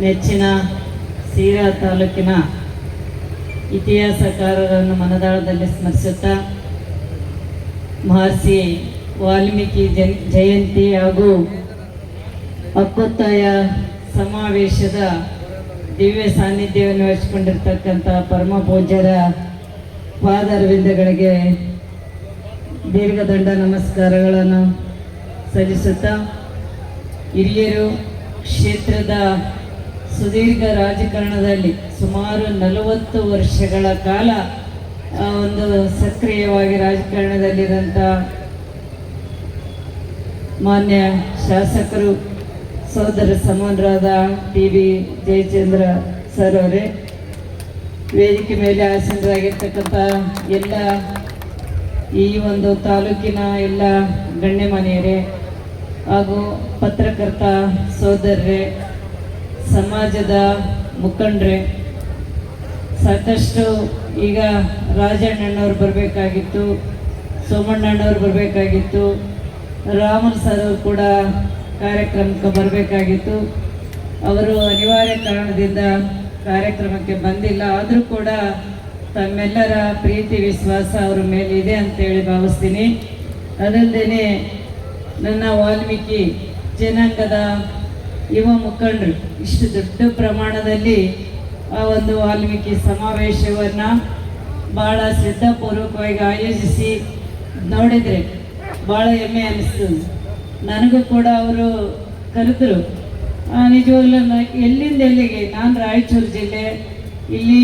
ನೆಚ್ಚಿನ ಸೀರಾ ತಾಲೂಕಿನ ಇತಿಹಾಸಕಾರರನ್ನು ಮನದಾಳದಲ್ಲಿ ಸ್ಮರಿಸುತ್ತಾ ಮಹರ್ಷಿ ವಾಲ್ಮೀಕಿ ಜಯಂತಿ ಹಾಗೂ ಅಪ್ಪತ್ತಾಯ ಸಮಾವೇಶದ ದಿವ್ಯ ಸಾನ್ನಿಧ್ಯವನ್ನು ವಹಿಸಿಕೊಂಡಿರ್ತಕ್ಕಂಥ ಪರಮ ಪೂಜ್ಯರ ಪಾದರವಿಂದಗಳಿಗೆ ದೀರ್ಘದಂಡ ನಮಸ್ಕಾರಗಳನ್ನು ಸಲ್ಲಿಸುತ್ತಾ ಹಿರಿಯರು ಕ್ಷೇತ್ರದ ಸುದೀರ್ಘ ರಾಜಕಾರಣದಲ್ಲಿ ಸುಮಾರು ನಲವತ್ತು ವರ್ಷಗಳ ಕಾಲ ಒಂದು ಸಕ್ರಿಯವಾಗಿ ರಾಜಕಾರಣದಲ್ಲಿರೋಂಥ ಮಾನ್ಯ ಶಾಸಕರು ಸೋದರ ಸಮನರಾದ ಟಿ ವಿ ಜಯಚಂದ್ರ ಸರ್ ಅವರೇ, ವೇದಿಕೆ ಮೇಲೆ ಆಸೀನರಾಗಿರ್ತಕ್ಕಂಥ ಎಲ್ಲ ಈ ಒಂದು ತಾಲೂಕಿನ ಎಲ್ಲ ಗಣ್ಯಮಾನ್ಯರೇ ಹಾಗೂ ಪತ್ರಕರ್ತ ಸೋದರರೇ ಸಮಾಜದ ಮುಖಂಡರೇ, ಸಾಕಷ್ಟು ಈಗ ರಾಜಣ್ಣನವ್ರು ಬರಬೇಕಾಗಿತ್ತು ಸೋಮಣ್ಣಣ್ಣವ್ರು ಬರಬೇಕಾಗಿತ್ತು, ರಾಮನ್ ಸರ್ ಕೂಡ ಕಾರ್ಯಕ್ರಮಕ್ಕೆ ಬರಬೇಕಾಗಿತ್ತು. ಅವರು ಅನಿವಾರ್ಯ ಕಾರಣದಿಂದ ಕಾರ್ಯಕ್ರಮಕ್ಕೆ ಬಂದಿಲ್ಲ. ಆದರೂ ಕೂಡ ತಮ್ಮೆಲ್ಲರ ಪ್ರೀತಿ, ವಿಶ್ವಾಸ ಅವರ ಮೇಲೆ ಇದೆ ಅಂತೇಳಿ ಭಾವಿಸ್ತೀನಿ. ಅದಲ್ಲದೆ ನನ್ನ ವಾಲ್ಮೀಕಿ ಜನಾಂಗದ ಯುವ ಮುಖಂಡರು, ಇಷ್ಟು ದೊಡ್ಡ ಪ್ರಮಾಣದಲ್ಲಿ ಆ ಒಂದು ವಾಲ್ಮೀಕಿ ಸಮಾವೇಶವನ್ನು ಭಾಳ ಶ್ರದ್ಧಾಪೂರ್ವಕವಾಗಿ ಆಯೋಜಿಸಿ ನೋಡಿದರೆ ಭಾಳ ಹೆಮ್ಮೆ ಅನ್ನಿಸ್ತು ನನಗೂ ಕೂಡ ಅವರು ಕರೆದರು ನಿಜವಾಗ್ಲೂ ಎಲ್ಲಿಂದ ಎಲ್ಲಿಗೆ? ನಾನು ರಾಯಚೂರು ಜಿಲ್ಲೆ, ಇಲ್ಲಿ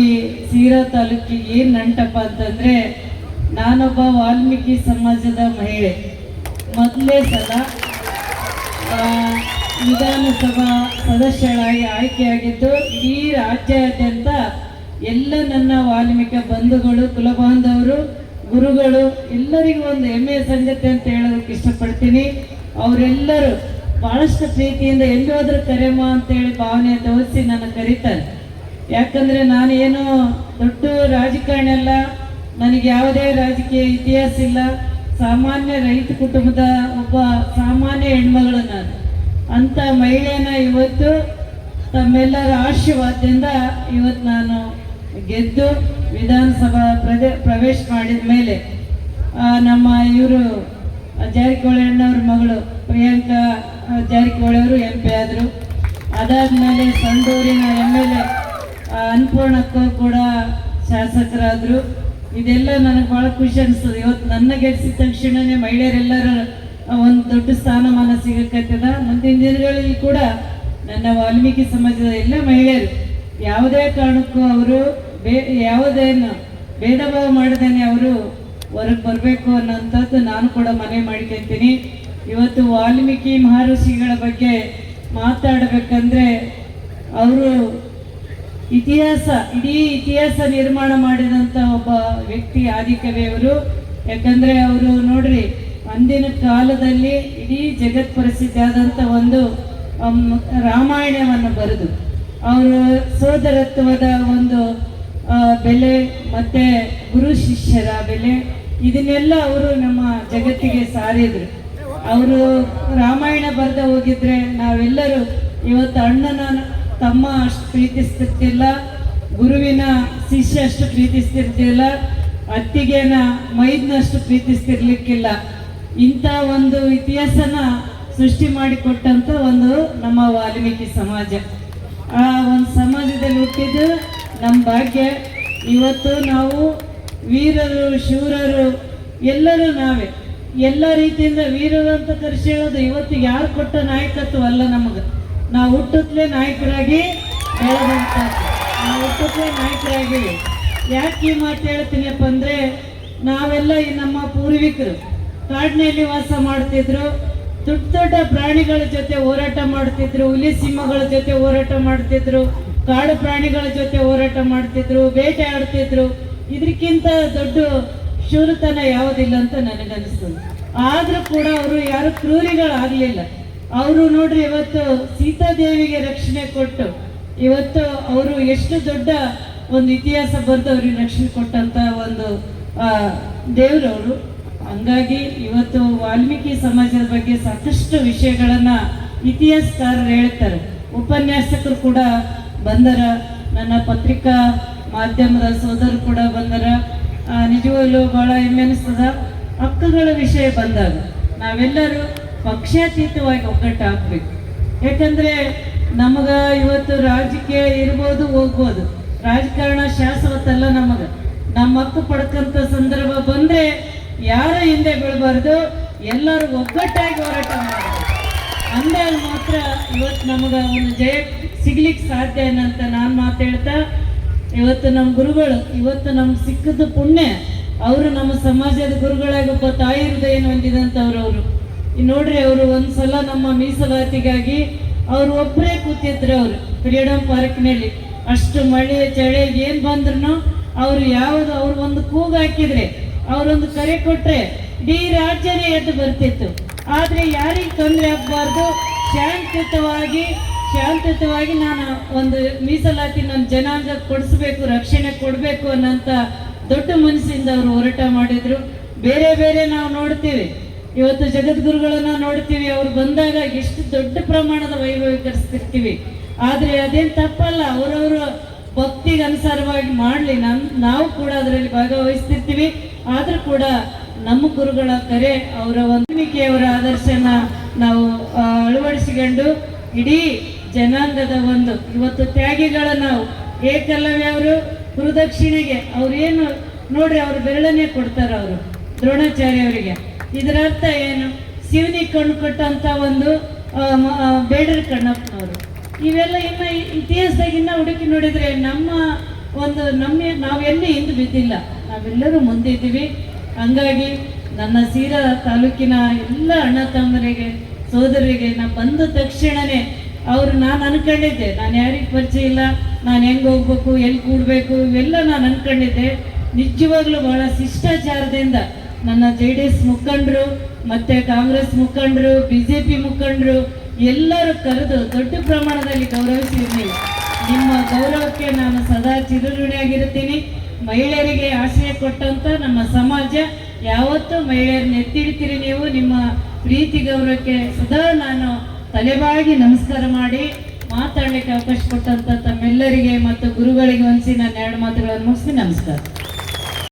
ಸೀರಾ ತಾಲೂಕಿಗೆ ಏನು ನಂಟಪ್ಪ ಅಂತಂದರೆ, ನಾನೊಬ್ಬ ವಾಲ್ಮೀಕಿ ಸಮಾಜದ ಮಹಿಳೆ. ಮೊದಲೇ ಸಲ ವಿಧಾನಸಭಾ ಸದಸ್ಯರಾಗಿ ಆಯ್ಕೆಯಾಗಿದ್ದು, ಈ ರಾಜ್ಯಾದ್ಯಂತ ಎಲ್ಲ ನನ್ನ ವಾಲ್ಮೀಕಿ ಬಂಧುಗಳು, ಕುಲಬಾಂಧವರು, ಗುರುಗಳು, ಎಲ್ಲರಿಗೂ ಒಂದು ಹೆಮ್ಮೆಯ ಸಂಗತಿ ಅಂತ ಹೇಳೋದಕ್ಕೆ ಇಷ್ಟಪಡ್ತೀನಿ. ಅವರೆಲ್ಲರೂ ಬಹಳಷ್ಟು ಪ್ರೀತಿಯಿಂದ ಎಲ್ಲಿ ಹೋದ್ರೂ ಕರೆಮ್ಮ ಅಂತೇಳಿ ಭಾವನೆ ತೋರಿಸಿ ನನ್ನ ಕರೀತಾರೆ. ಯಾಕಂದರೆ ನಾನೇನು ದೊಡ್ಡ ರಾಜಕಾರಣಿ ಅಲ್ಲ. ನನಗೆ ಯಾವುದೇ ರಾಜಕೀಯ ಇತಿಹಾಸ ಇಲ್ಲ. ಸಾಮಾನ್ಯ ರೈತ ಕುಟುಂಬದ ಒಬ್ಬ ಸಾಮಾನ್ಯ ಹೆಣ್ಮಗಳು ನಾನು. ಅಂಥ ಮಹಿಳೆಯನ್ನ ಇವತ್ತು ತಮ್ಮೆಲ್ಲರ ಆಶೀರ್ವಾದದಿಂದ ಇವತ್ತು ನಾನು ಗೆದ್ದು ವಿಧಾನಸಭಾ ಪ್ರದೇ, ಪ್ರವೇಶ ಮಾಡಿದ ಮೇಲೆ ನಮ್ಮ ಇವರು ಜಾರಕಿಹೊಳಿ ಅಣ್ಣವ್ರ ಮಗಳು ಪ್ರಿಯಾಂಕಾ ಜಾರಕಿಹೊಳಿ ಅವರು ಎಂ ಪಿ ಆದರು. ಅದಾದಮೇಲೆ ಸಂಡೂರಿನ ಎಂ ಎಲ್ ಎ ಅನ್ನಪೂರ್ಣಕ್ಕ ಕೂಡ ಶಾಸಕರಾದರು. ಇದೆಲ್ಲ ನನಗೆ ಭಾಳ ಖುಷಿ ಅನಿಸ್ತದೆ. ಇವತ್ತು ನನ್ನ ಗೆಲ್ಸಿದ ತಕ್ಷಣವೇ ಮಹಿಳೆಯರೆಲ್ಲರ ಒಂದು ದೊಡ್ಡ ಸ್ಥಾನಮಾನ ಸಿಗಕತ್ತದ. ಮುಂದಿನ ದಿನಗಳಲ್ಲಿ ಕೂಡ ನನ್ನ ವಾಲ್ಮೀಕಿ ಸಮಾಜದ ಎಲ್ಲ ಮಹಿಳೆಯರು ಯಾವುದೇ ಕಾರಣಕ್ಕೂ ಅವರು ಬೇ, ಯಾವುದೇನು ಭೇದ ಭಾವ ಮಾಡದೇನೆ ಅವರು ಹೊರಗೆ ಬರಬೇಕು ಅನ್ನೋಂಥದ್ದು ನಾನು ಕೂಡ ಮನೆ ಮಾಡ್ಕೊತೀನಿ. ಇವತ್ತು ವಾಲ್ಮೀಕಿ ಮಹರ್ಷಿಗಳ ಬಗ್ಗೆ ಮಾತಾಡಬೇಕಂದ್ರೆ ಅವರು ಇತಿಹಾಸ, ಇಡೀ ಇತಿಹಾಸ ನಿರ್ಮಾಣ ಮಾಡಿದಂಥ ಒಬ್ಬ ವ್ಯಕ್ತಿ ಆದಿಕವಿಯವರು ಯಾಕಂದರೆ ಅವರು ನೋಡ್ರಿ ಅಂದಿನ ಕಾಲದಲ್ಲಿ ಇಡೀ ಜಗತ್ ಪ್ರಸಿದ್ಧ ಆದಂಥ ಒಂದು ರಾಮಾಯಣವನ್ನು ಬರೆದು, ಅವರು ಸೋದರತ್ವದ ಒಂದು ಬೆಲೆ ಮತ್ತು ಗುರು ಶಿಷ್ಯರ ಬೆಲೆ, ಇದನ್ನೆಲ್ಲ ಅವರು ನಮ್ಮ ಜಗತ್ತಿಗೆ ಸಾರಿದ್ರು. ಅವರು ರಾಮಾಯಣ ಬರೆದ ಹೋಗಿದ್ರೆ ನಾವೆಲ್ಲರೂ ಇವತ್ತು ಅಣ್ಣನ ತಮ್ಮ ಅಷ್ಟು ಪ್ರೀತಿಸ್ತಿರ್ತಿಲ್ಲ, ಗುರುವಿನ ಶಿಷ್ಯ ಅಷ್ಟು ಪ್ರೀತಿಸ್ತಿರ್ತಿಲ್ಲ, ಅತ್ತಿಗೆನ ಮೈದನಷ್ಟು ಪ್ರೀತಿಸ್ತಿರ್ಲಿಕ್ಕಿಲ್ಲ. ಇಂಥ ಒಂದು ಇತಿಹಾಸನ ಸೃಷ್ಟಿ ಮಾಡಿಕೊಟ್ಟಂಥ ಒಂದು ನಮ್ಮ ವಾಲ್ಮೀಕಿ ಸಮಾಜ. ಆ ಒಂದು ಸಮಾಜದಲ್ಲಿ ಹುಟ್ಟಿದ್ದು ನಮ್ಮ ಭಾಗ್ಯ. ಇವತ್ತು ನಾವು ವೀರರು, ಶೂರರು, ಎಲ್ಲರೂ ನಾವೇ. ಎಲ್ಲ ರೀತಿಯಿಂದ ವೀರರು ಅಂತ ಕರೆಸಿ ಹೇಳೋದು ಇವತ್ತು ಯಾರು ಕೊಟ್ಟ ನಾಯಕತ್ವ ಅಲ್ಲ ನಮಗೆ. ನಾವು ಹುಟ್ಟುತ್ತಲೇ ನಾಯಕರಾಗಿ ಹೇಳದಂತ ನಾವು ಹುಟ್ಟುತ್ತಲೇ ನಾಯಕರಾಗಿವಿ. ಯಾಕೆ ಈ ಮಾತು ಹೇಳ್ತೀನಪ್ಪ ಅಂದರೆ, ನಾವೆಲ್ಲ ಈ ನಮ್ಮ ಪೂರ್ವಿಕರು. ಕಾಡಿನಲ್ಲಿ ವಾಸ ಮಾಡ್ತಿದ್ರು. ದೊಡ್ಡ ದೊಡ್ಡ ಪ್ರಾಣಿಗಳ ಜೊತೆ ಹೋರಾಟ ಮಾಡ್ತಿದ್ರು. ಹುಲಿ ಸಿಂಹಗಳ ಜೊತೆ ಹೋರಾಟ ಮಾಡ್ತಿದ್ರು. ಕಾಡು ಪ್ರಾಣಿಗಳ ಜೊತೆ ಹೋರಾಟ ಮಾಡ್ತಿದ್ರು. ಬೇಟೆ ಆಡ್ತಿದ್ರು ಇದಕ್ಕಿಂತ ದೊಡ್ಡ ಶೂರತನ ಯಾವುದಿಲ್ಲ ಅಂತ ನನಗನ್ನಿಸ್ತದೆ ಆದರೂ ಕೂಡ ಅವರು ಯಾರು ಕ್ರೂರಿಗಳಾಗಲಿಲ್ಲ. ಅವರು ನೋಡ್ರಿ ಇವತ್ತು ಸೀತಾದೇವಿಗೆ ರಕ್ಷಣೆ ಕೊಟ್ಟು, ಇವತ್ತು ಅವರು ಎಷ್ಟು ದೊಡ್ಡ ಒಂದು ಇತಿಹಾಸ ಬರೆದು ಅವ್ರಿಗೆ ರಕ್ಷಣೆ ಕೊಟ್ಟಂತ ಒಂದು ದೇವರವರು. ಹಂಗಾಗಿ ಇವತ್ತು ವಾಲ್ಮೀಕಿ ಸಮಾಜದ ಬಗ್ಗೆ ಸಾಕಷ್ಟು ವಿಷಯಗಳನ್ನ ಇತಿಹಾಸಕಾರರು ಹೇಳ್ತಾರೆ. ಉಪನ್ಯಾಸಕರು ಕೂಡ ಬಂದರ, ನನ್ನ ಪತ್ರಿಕಾ ಮಾಧ್ಯಮದ ಸೋದರು ಕೂಡ ಬಂದರ. ನಿಜವಾಗ್ಲೂ ಭಾಳ ಹೆಮ್ಮೆ ಅನಿಸ್ತದ. ಹಕ್ಕುಗಳ ವಿಷಯ ಬಂದಾಗ ನಾವೆಲ್ಲರೂ ಪಕ್ಷಾತೀತವಾಗಿ ಒಗ್ಗಟ್ಟಾಗಬೇಕು ಯಾಕಂದ್ರೆ ನಮಗ ಇವತ್ತು ರಾಜಕೀಯ ಇರ್ಬೋದು, ಹೋಗ್ಬೋದು. ರಾಜಕಾರಣ ಶಾಶ್ವತಲ್ಲ ನಮಗ. ನಮ್ಮ ಹಕ್ಕು ಪಡ್ಕಂತ ಸಂದರ್ಭ ಬಂದ್ರೆ ಯಾರು ಹಿಂದೆ ಬೀಳಬಾರ್ದು, ಎಲ್ಲರೂ ಒಗ್ಗಟ್ಟಾಗಿ ಹೋರಾಟ ಮಾಡಬೇಕು ಅಂದಾಗ ಮಾತ್ರ ಇವತ್ತು ನಮಗೆ ಒಂದು ಜಯ ಸಿಗ್ಲಿಕ್ಕೆ ಸಾಧ್ಯ ಏನಂತ ನಾನು ಮಾತಾಡ್ತಾ ಇವತ್ತು ನಮ್ಮ ಗುರುಗಳು, ಇವತ್ತು ನಮ್ಗೆ ಸಿಕ್ಕದ್ದು ಪುಣ್ಯ, ಅವರು ನಮ್ಮ ಸಮಾಜದ ಗುರುಗಳಾಗಿ ಒಬ್ಬ ತಾಯಿ ಹೃದಯ ಹೊಂದಿದಂಥವ್ರು ಅವರು ನೋಡ್ರಿ ಅವರು ಒಂದ್ಸಲ ನಮ್ಮ ಮೀಸಲಾತಿಗಾಗಿ ಅವ್ರು ಒಬ್ಬರೇ ಕೂತಿದ್ರು ಅವರು ಫ್ರೀಡಮ್ ಪಾರ್ಕ್ನಲ್ಲಿ. ಅಷ್ಟು ಮಳೆ, ಚಳಿ, ಏನು ಬಂದ್ರು ಅವರು ಯಾವುದು, ಅವ್ರು ಒಂದು ಕೂಗು ಹಾಕಿದ್ರೆ ಅವರೊಂದು ಕರೆ ಕೊಟ್ರೆ ಇಡೀ ರಾಜ್ಯನೇ ಎದ್ದು ಬರ್ತಿತ್ತು. ಆದರೆ ಯಾರಿಗೆ ತೊಂದರೆ ಆಗಬಾರ್ದು. ಶಾಂತಿಯುತವಾಗಿ ಶಾಂತಿಯುತವಾಗಿ ನಾನು ಒಂದು ಮೀಸಲಾತಿ ನಮ್ಮ ಜನಾಂಗ ಕೊಡಿಸ್ಬೇಕು, ರಕ್ಷಣೆ ಕೊಡಬೇಕು ಅನ್ನೋಂಥ ದೊಡ್ಡ ಮನಸ್ಸಿಂದ ಅವರು ಹೋರಾಟ ಮಾಡಿದ್ರು. ಬೇರೆ ಬೇರೆ ನಾವು ನೋಡ್ತೀವಿ. ಇವತ್ತು ಜಗದ್ಗುರುಗಳನ್ನ ನೋಡ್ತೀವಿ. ಅವ್ರು ಬಂದಾಗ ಎಷ್ಟು ದೊಡ್ಡ ಪ್ರಮಾಣದ ವೈಭವೀಕರಿಸ್ತಿರ್ತೀವಿ. ಆದರೆ ಅದೇನ್ ತಪ್ಪಲ್ಲ. ಅವರವರು ಭಕ್ತಿಗೆ ಅನುಸಾರವಾಗಿ ಮಾಡಲಿ. ನಮ್ಮ ನಾವು ಕೂಡ ಅದರಲ್ಲಿ ಭಾಗವಹಿಸ್ತಿರ್ತೀವಿ. ಆದ್ರೂ ಕೂಡ ನಮ್ಮ ಗುರುಗಳ ಕರೆ ಅವರ ಅವರ ಆದರ್ಶನ ನಾವು ಅಳವಡಿಸಿಕೊಂಡು ಇಡೀ ಜನಾಂಗದ ಒಂದು ಇವತ್ತು ತ್ಯಾಗಿಗಳ ನಾವು. ಏಕಲ್ಲವೇ ಅವರು, ಗುರುದಕ್ಷಿಣೆಗೆ ಏನು ನೋಡ್ರಿ ಅವ್ರು ಬೆರಳನ್ನೇ ಕೊಡ್ತಾರೆ ಅವರು, ದ್ರೋಣಾಚಾರ್ಯ ಅವರಿಗೆ. ಇದರ ಅರ್ಥ ಏನು? ಶಿವನಿಗೆ ಕಣ್ಣು ಕೊಟ್ಟಂತ ಒಂದು ಬೇಡರ ಕಣ್ಣಪ್ಪನವರು. ಇವೆಲ್ಲ ಇನ್ನ ಇತಿಹಾಸದಾಗ ಇನ್ನ ಹುಡುಕಿ ನೋಡಿದರೆ ನಮ್ಮ ಒಂದು ನಮ್ಮ, ನಾವೆಲ್ಲಿ ಹಿಂದೆ ಬಿದ್ದಿಲ್ಲ. ನಾವೆಲ್ಲರೂ ಮುಂದಿದ್ದೀವಿ ಹಂಗಾಗಿ ನನ್ನ ಸೀರಾ ತಾಲೂಕಿನ ಎಲ್ಲ ಅಣ್ಣ ತಮ್ಮರಿಗೆ, ಸೋದರಿಗೆ ನಾ ಬಂದ ತಕ್ಷಣನೇ ಅವರು ನಾನು ಅನ್ಕೊಂಡಿದ್ದೆ. ನಾನು ಯಾರಿಗೆ ಪರಿಚಯ ಇಲ್ಲ, ನಾನು ಹೆಂಗೆ ಹೋಗ್ಬೇಕು, ಎಲ್ಲಿ ಕೂಡಬೇಕು, ಇವೆಲ್ಲ ನಾನು ಅನ್ಕೊಂಡಿದ್ದೆ. ನಿಜವಾಗ್ಲೂ ಬಹಳ ಶಿಷ್ಟಾಚಾರದಿಂದ ನನ್ನ ಜೆ ಡಿ ಎಸ್ ಮುಖಂಡರು, ಮತ್ತು ಕಾಂಗ್ರೆಸ್ ಮುಖಂಡರು, ಬಿ ಜೆ ಪಿ ಮುಖಂಡರು ಎಲ್ಲರೂ ಕರೆದು ದೊಡ್ಡ ಪ್ರಮಾಣದಲ್ಲಿ ಗೌರವಿಸಿದ್ದೀನಿ ನಿಮ್ಮ ಗೌರವಕ್ಕೆ ನಾನು ಸದಾ ಚಿರಋಣಿಯಾಗಿರ್ತೀನಿ ಮಹಿಳೆಯರಿಗೆ ಆಶ್ರಯ ಕೊಟ್ಟಂತ ನಮ್ಮ ಸಮಾಜ, ಯಾವತ್ತೂ ಮಹಿಳೆಯರನ್ನ ಎತ್ತಿಡ್ತೀರಿ ನೀವು? ನಿಮ್ಮ ಪ್ರೀತಿ ಗೌರವಕ್ಕೆ ಸದಾ ನಾನು ತಲೆಬಾಗಿ ನಮಸ್ಕಾರ ಮಾಡಿ ಮಾತಾಡಲಿಕ್ಕೆ ಅವಕಾಶ ಕೊಟ್ಟಂತ ತಮ್ಮೆಲ್ಲರಿಗೆ ಮತ್ತು ಗುರುಗಳಿಗೆ ಒಂದ್ಸಿ ನಾನು ಎರಡು ಮಾತುಗಳನ್ನು ಮುಗಿಸಿ ನಮಸ್ಕಾರ.